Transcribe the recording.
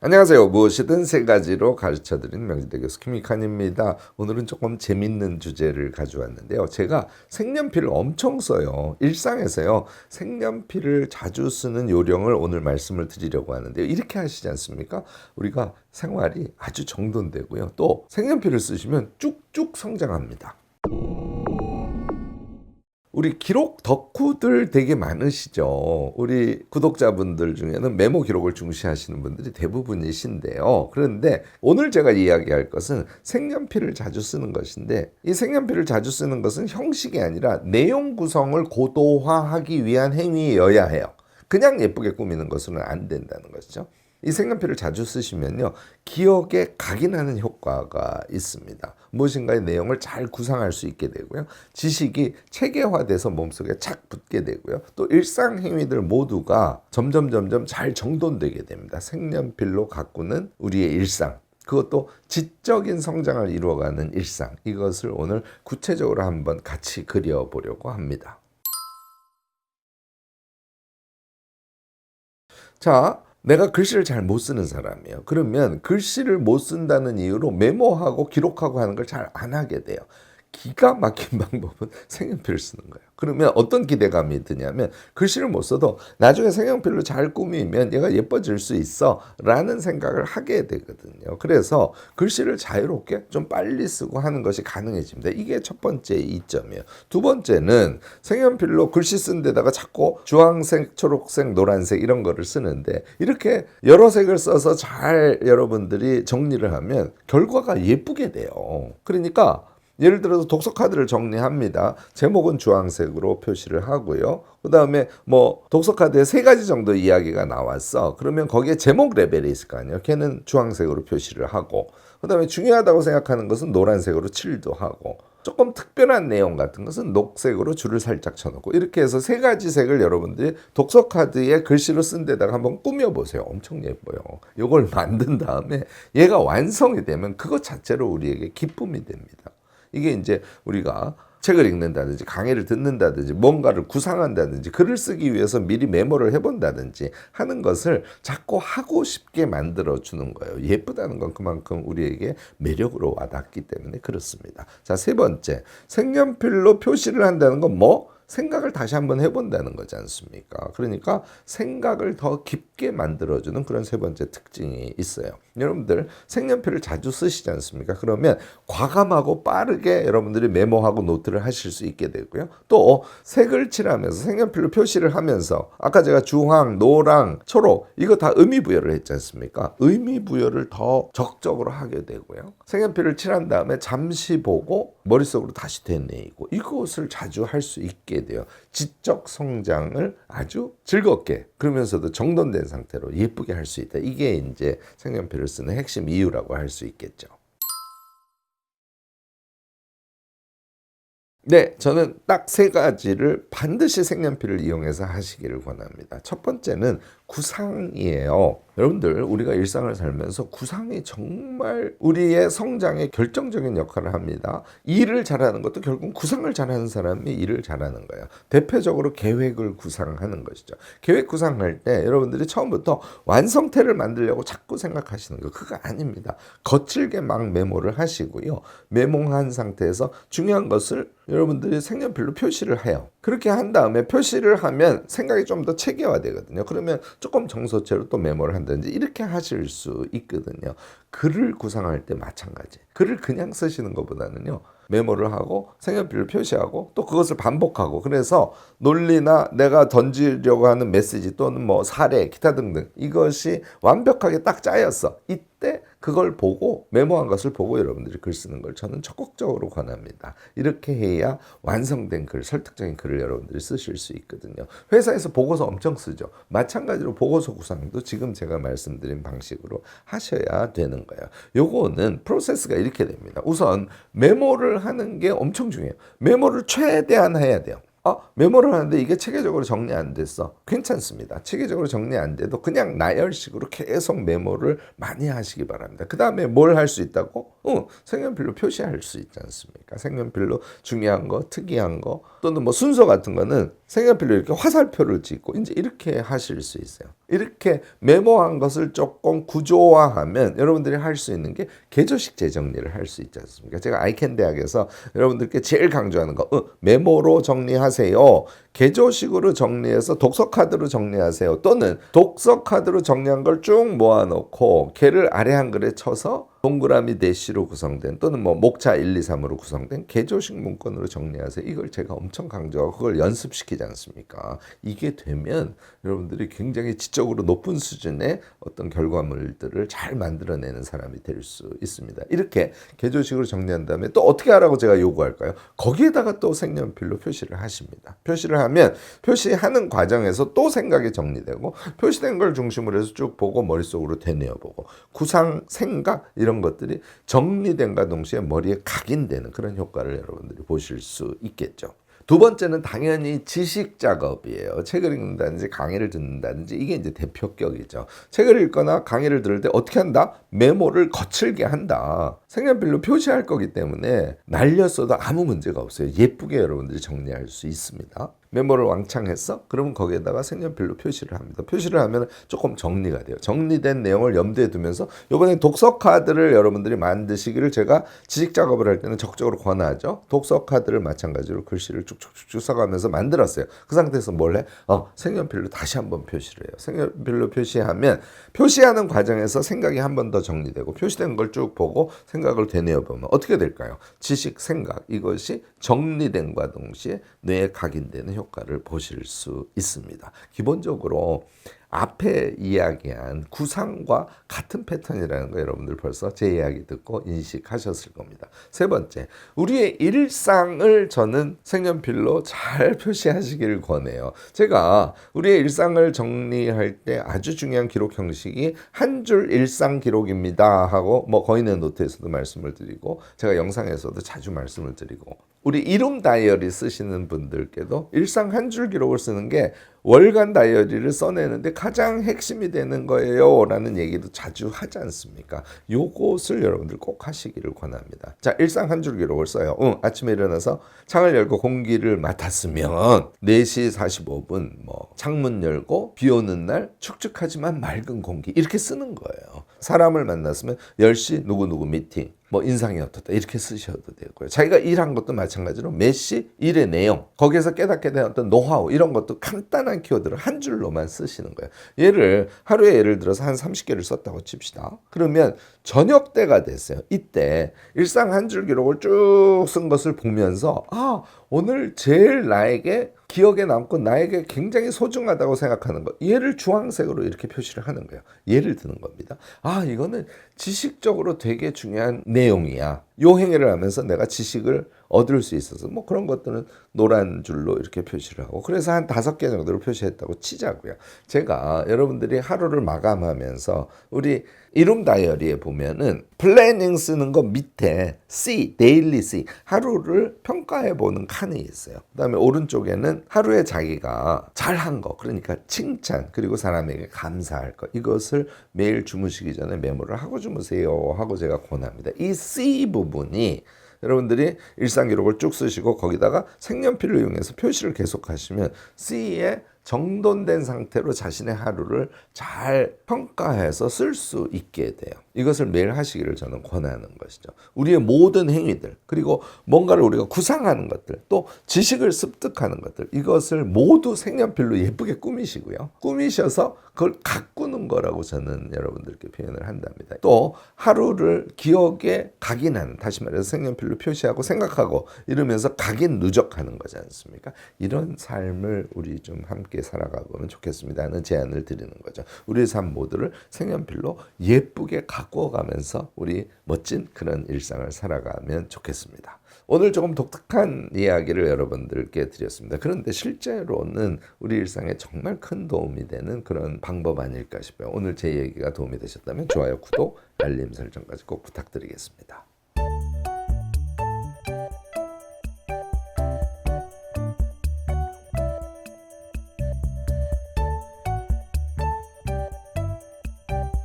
안녕하세요. 무엇이든 세 가지로 가르쳐드리는 명지대 교수 김익환입니다. 오늘은 조금 재밌는 주제를 가져왔는데요. 제가 색연필을 엄청 써요. 일상에서요. 색연필을 자주 쓰는 요령을 오늘 말씀을 드리려고 하는데요. 이렇게 하시지 않습니까? 우리가 생활이 아주 정돈되고요. 또 색연필을 쓰시면 쭉쭉 성장합니다. 우리 기록 덕후들 되게 많으시죠. 우리 구독자분들 중에는 메모 기록을 중시하시는 분들이 대부분이신데요. 그런데 오늘 제가 이야기할 것은 색연필을 자주 쓰는 것인데 이 색연필을 자주 쓰는 것은 형식이 아니라 내용 구성을 고도화하기 위한 행위여야 해요. 그냥 예쁘게 꾸미는 것은 안 된다는 것이죠. 이 색연필을 자주 쓰시면요 기억에 각인하는 효과가 있습니다. 무엇인가의 내용을 잘 구상할 수 있게 되고요 지식이 체계화돼서 몸속에 착 붙게 되고요 또 일상 행위들 모두가 점점 점점 잘 정돈되게 됩니다. 색연필로 가꾸는 우리의 일상. 그것도 지적인 성장을 이루어가는 일상 이것을 오늘 구체적으로 한번 같이 그려보려고 합니다. 자, 내가 글씨를 잘 못 쓰는 사람이에요. 그러면 글씨를 못 쓴다는 이유로 메모하고 기록하고 하는 걸 잘 안 하게 돼요. 기가 막힌 방법은 색연필을 쓰는 거예요. 그러면 어떤 기대감이 드냐면 글씨를 못 써도 나중에 색연필로 잘 꾸미면 얘가 예뻐질 수 있어 라는 생각을 하게 되거든요. 그래서 글씨를 자유롭게 좀 빨리 쓰고 하는 것이 가능해집니다. 이게 첫 번째 이점이에요. 두 번째는 색연필로 글씨 쓴 데다가 자꾸 주황색, 초록색, 노란색 이런 거를 쓰는데 이렇게 여러 색을 써서 잘 여러분들이 정리를 하면 결과가 예쁘게 돼요. 그러니까 예를 들어서 독서 카드를 정리합니다. 제목은 주황색으로 표시를 하고요. 그 다음에 뭐 독서 카드에 세 가지 정도 이야기가 나왔어. 그러면 거기에 제목 레벨이 있을 거 아니에요. 걔는 주황색으로 표시를 하고, 그 다음에 중요하다고 생각하는 것은 노란색으로 칠도 하고, 조금 특별한 내용 같은 것은 녹색으로 줄을 살짝 쳐놓고 이렇게 해서 세 가지 색을 여러분들이 독서 카드에 글씨로 쓴 데다가 한번 꾸며 보세요. 엄청 예뻐요. 이걸 만든 다음에 얘가 완성이 되면 그것 자체로 우리에게 기쁨이 됩니다. 이게 이제 우리가 책을 읽는다든지 강의를 듣는다든지 뭔가를 구상한다든지 글을 쓰기 위해서 미리 메모를 해본다든지 하는 것을 자꾸 하고 싶게 만들어 주는 거예요. 예쁘다는 건 그만큼 우리에게 매력으로 와닿기 때문에 그렇습니다. 자, 세 번째. 색연필로 표시를 한다는 건 뭐? 생각을 다시 한번 해본다는 거지 않습니까? 그러니까 생각을 더 깊게 만들어주는 그런 세 번째 특징이 있어요. 여러분들 색연필을 자주 쓰시지 않습니까? 그러면 과감하고 빠르게 여러분들이 메모하고 노트를 하실 수 있게 되고요. 또 색을 칠하면서 색연필로 표시를 하면서 아까 제가 주황, 노랑, 초록 이거 다 의미 부여를 했지 않습니까? 의미 부여를 더 적극적으로 하게 되고요. 색연필을 칠한 다음에 잠시 보고 머릿속으로 다시 되뇌이고 이것을 자주 할 수 있게 돼요. 지적 성장을 아주 즐겁게 그러면서도 정돈된 상태로 예쁘게 할 수 있다. 이게 이제 색연필을 쓰는 핵심 이유라고 할 수 있겠죠. 네, 저는 딱 세 가지를 반드시 색연필을 이용해서 하시기를 권합니다. 첫 번째는 구상이에요. 여러분들, 우리가 일상을 살면서 구상이 정말 우리의 성장에 결정적인 역할을 합니다. 일을 잘하는 것도 결국 구상을 잘하는 사람이 일을 잘하는 거예요. 대표적으로 계획을 구상하는 것이죠. 계획 구상할 때 여러분들이 처음부터 완성태를 만들려고 자꾸 생각하시는 거, 그거 아닙니다. 거칠게 막 메모를 하시고요. 메모한 상태에서 중요한 것을 여러분들이 색연필로 표시를 해요. 그렇게 한 다음에 표시를 하면 생각이 좀 더 체계화되거든요. 그러면 조금 정서체로 또 메모를 한다 든지 이렇게 하실 수 있거든요. 글을 구상할 때 마찬가지. 글을 그냥 쓰시는 것보다는요. 메모를 하고 색연필로 표시하고 또 그것을 반복하고 그래서 논리나 내가 던지려고 하는 메시지 또는 뭐 사례 기타 등등 이것이 완벽하게 딱 짜였어 이때 그걸 보고 메모한 것을 보고 여러분들이 글 쓰는 걸 저는 적극적으로 권합니다. 이렇게 해야 완성된 글 설득적인 글을 여러분들이 쓰실 수 있거든요. 회사에서 보고서 엄청 쓰죠. 마찬가지로 보고서 구상도 지금 제가 말씀드린 방식으로 하셔야 되는 거예요. 요거는 프로세스가 이렇게 됩니다 우선 메모를 하는 게 엄청 중요해요. 메모를 최대한 해야 돼요. 아, 메모를 하는데 이게 체계적으로 정리 안 됐어. 괜찮습니다. 체계적으로 정리 안 돼도 그냥 나열식으로 계속 메모를 많이 하시기 바랍니다. 그 다음에 뭘 할 수 있다고? 어, 색연필로 표시할 수 있지 않습니까? 색연필로 중요한 거, 특이한 거, 또는 뭐 순서 같은 거는 색연필로 이렇게 화살표를 찍고 이제 이렇게 하실 수 있어요. 이렇게 메모한 것을 조금 구조화하면 여러분들이 할 수 있는 게 개조식 재정리를 할 수 있지 않습니까? 제가 아이캔 대학에서 여러분들께 제일 강조하는 거 어, 메모로 정리하세요. 개조식으로 정리해서 독서 카드로 정리하세요. 또는 독서 카드로 정리한 걸 쭉 모아놓고 걔를 아래 한글에 쳐서 동그라미 대시로 구성된 또는 뭐 목차 1, 2, 3으로 구성된 개조식 문건으로 정리하세요. 이걸 제가 엄청 강조하고 그걸 연습시키지 않습니까? 이게 되면 여러분들이 굉장히 지적으로 높은 수준의 어떤 결과물들을 잘 만들어내는 사람이 될 수 있습니다. 이렇게 개조식으로 정리한 다음에 또 어떻게 하라고 제가 요구할까요? 거기에다가 또 색연필로 표시를 하십니다. 표시를 하면 표시하는 과정에서 또 생각이 정리되고 표시된 걸 중심으로 해서 쭉 보고 머릿속으로 되뇌어 보고 구상, 생각 이런 것들이 정리된과 동시에 머리에 각인되는 그런 효과를 여러분들이 보실 수 있겠죠. 두 번째는 당연히 지식 작업이에요. 책을 읽는다든지 강의를 듣는다든지 이게 이제 대표격이죠. 책을 읽거나 강의를 들을 때 어떻게 한다? 메모를 거칠게 한다. 색연필로 표시할 거기 때문에 날렸어도 아무 문제가 없어요. 예쁘게 여러분들이 정리할 수 있습니다. 메모를 왕창 했어? 그러면 거기에다가 색연필로 표시를 합니다. 표시를 하면 조금 정리가 돼요. 정리된 내용을 염두에 두면서 이번에 독서 카드를 여러분들이 만드시기를 제가 지식 작업을 할 때는 적극적으로 권하죠. 독서 카드를 마찬가지로 글씨를 쭉쭉쭉 써가면서 만들었어요. 그 상태에서 뭘 해? 어, 색연필로 다시 한번 표시를 해요. 색연필로 표시하면 표시하는 과정에서 생각이 한 번 더 정리되고 표시된 걸 쭉 보고 생각을 되뇌어 보면 어떻게 될까요? 지식, 생각 이것이 정리된과 동시에 뇌에 각인되는 효과를 보실 수 있습니다. 기본적으로 앞에 이야기한 구상과 같은 패턴이라는 거 여러분들 벌써 제 이야기 듣고 인식하셨을 겁니다. 세 번째, 우리의 일상을 저는 색연필로 잘 표시하시기를 권해요. 제가 우리의 일상을 정리할 때 아주 중요한 기록 형식이 한 줄 일상 기록입니다 하고 뭐 거인의 노트에서도 말씀을 드리고 제가 영상에서도 자주 말씀을 드리고 우리 이름 다이어리 쓰시는 분들께도 일상 한 줄 기록을 쓰는 게 월간 다이어리를 써내는데 가장 핵심이 되는 거예요. 라는 얘기도 자주 하지 않습니까? 요것을 여러분들 꼭 하시기를 권합니다. 자, 일상 한 줄 기록을 써요. 응, 아침에 일어나서 창을 열고 공기를 맡았으면 4시 45분 뭐 창문 열고 비 오는 날 축축하지만 맑은 공기 이렇게 쓰는 거예요. 사람을 만났으면 10시 누구누구 미팅 뭐 인상이 어떻다 이렇게 쓰셔도 되고요. 자기가 일한 것도 마찬가지로 메시 일의 내용 거기에서 깨닫게 된 어떤 노하우 이런 것도 간단한 키워드를 한 줄로만 쓰시는 거예요. 얘를 하루에 예를 들어서 한 30개를 썼다고 칩시다. 그러면 저녁 때가 됐어요. 이때 일상 한 줄 기록을 쭉 쓴 것을 보면서 아 오늘 제일 나에게 기억에 남고 나에게 굉장히 소중하다고 생각하는 것 얘를 주황색으로 이렇게 표시를 하는 거예요. 예를 드는 겁니다. 아 이거는 지식적으로 되게 중요한 내용이야. 요 행위를 하면서 내가 지식을 얻을 수 있어서 뭐 그런 것들은 노란 줄로 이렇게 표시를 하고 그래서 한 다섯 개 정도로 표시했다고 치자고요. 제가 여러분들이 하루를 마감하면서 우리 이름 다이어리에 보면은 플래닝 쓰는 거 밑에 C, 데일리 C 하루를 평가해 보는 칸이 있어요. 그다음에 오른쪽에는 하루에 자기가 잘한 거 그러니까 칭찬 그리고 사람에게 감사할 거 이것을 매일 주무시기 전에 메모를 하고 주무세요 하고 제가 권합니다. 이 C 부분이 여러분들이 일상 기록을 쭉 쓰시고 거기다가 색연필을 이용해서 표시를 계속 하시면 C에 정돈된 상태로 자신의 하루를 잘 평가해서 쓸 수 있게 돼요. 이것을 매일 하시기를 저는 권하는 것이죠. 우리의 모든 행위들, 그리고 뭔가를 우리가 구상하는 것들, 또 지식을 습득하는 것들, 이것을 모두 색연필로 예쁘게 꾸미시고요. 꾸미셔서 그걸 가꾸는 거라고 저는 여러분들께 표현을 한답니다. 또 하루를 기억에 각인하는, 다시 말해서 색연필로 표시하고 생각하고 이러면서 각인 누적하는 거지 않습니까? 이런 삶을 우리 좀 함께 살아가 보면 좋겠습니다. 하는 제안을 드리는 거죠. 우리의 삶 모두를 색연필로 예쁘게 가꾸어가면서 우리 멋진 그런 일상을 살아가면 좋겠습니다. 오늘 조금 독특한 이야기를 여러분들께 드렸습니다. 그런데 실제로는 우리 일상에 정말 큰 도움이 되는 그런 방법 아닐까 싶어요. 오늘 제 얘기가 도움이 되셨다면 좋아요, 구독, 알림 설정까지 꼭 부탁드리겠습니다.